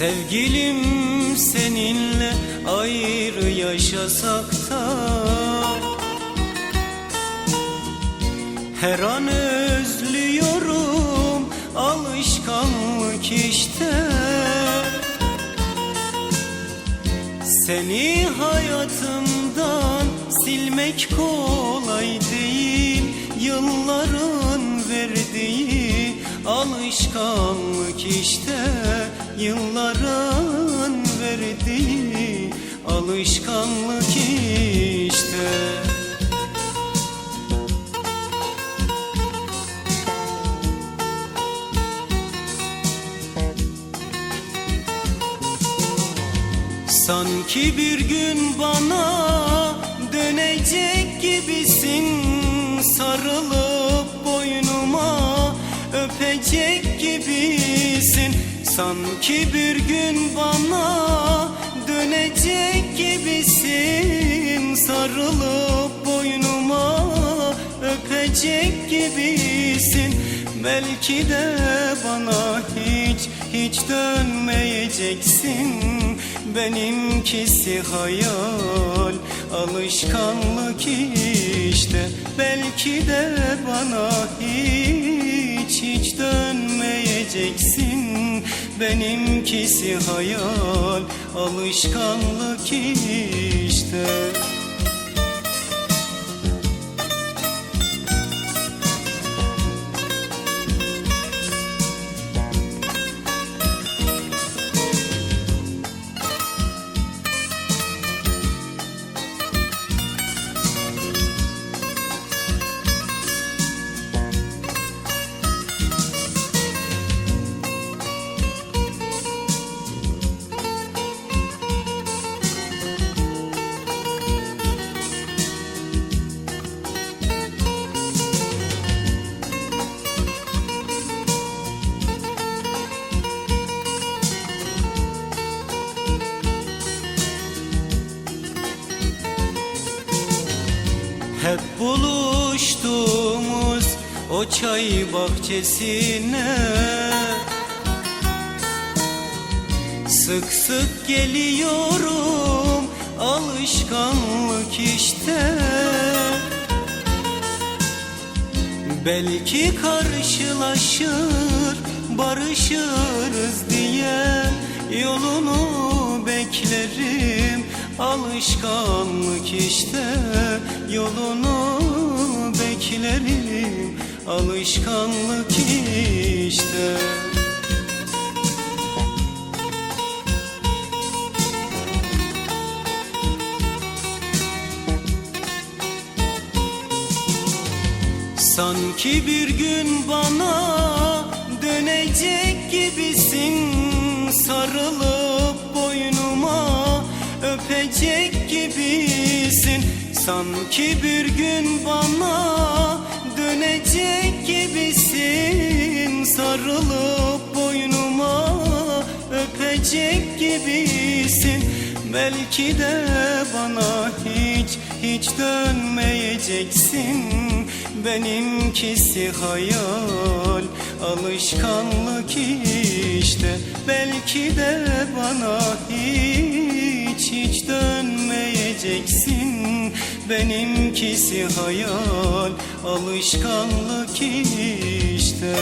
Sevgilim seninle ayrı yaşasak da Her an özlüyorum alışkanlık işte. Seni hayatımdan silmek kolay değil Yılların verdiği alışkanlık işte Yılların verdiği alışkanlık işte. Sanki bir gün bana Sanki bir gün bana dönecek gibisin. Sarılıp boynuma öpecek gibisin. Belki de bana hiç hiç dönmeyeceksin. Benimkisi hayal alışkanlık işte. Belki de bana hiç hiç dönmeyeceksin Benimkisi hayal alışkanlık işte Hep buluştuğumuz o çay bahçesine. Sık sık geliyorum alışkanlık işte. Belki karşılaşır barışırız diye Yolunu beklerim. Alışkanlık işte Yolunu beklerim alışkanlık işte. Sanki bir gün bana dönecek gibisin Sarılıp boynuma öpecek gibisin Sanki bir gün bana dönecek gibisin. Sarılıp boynuma öpecek gibisin. Belki de bana hiç hiç dönmeyeceksin. Benimkisi hayal alışkanlık işte. Belki de bana hiç hiç dönmeyeceksin Benimkisi hayal alışkanlık işte.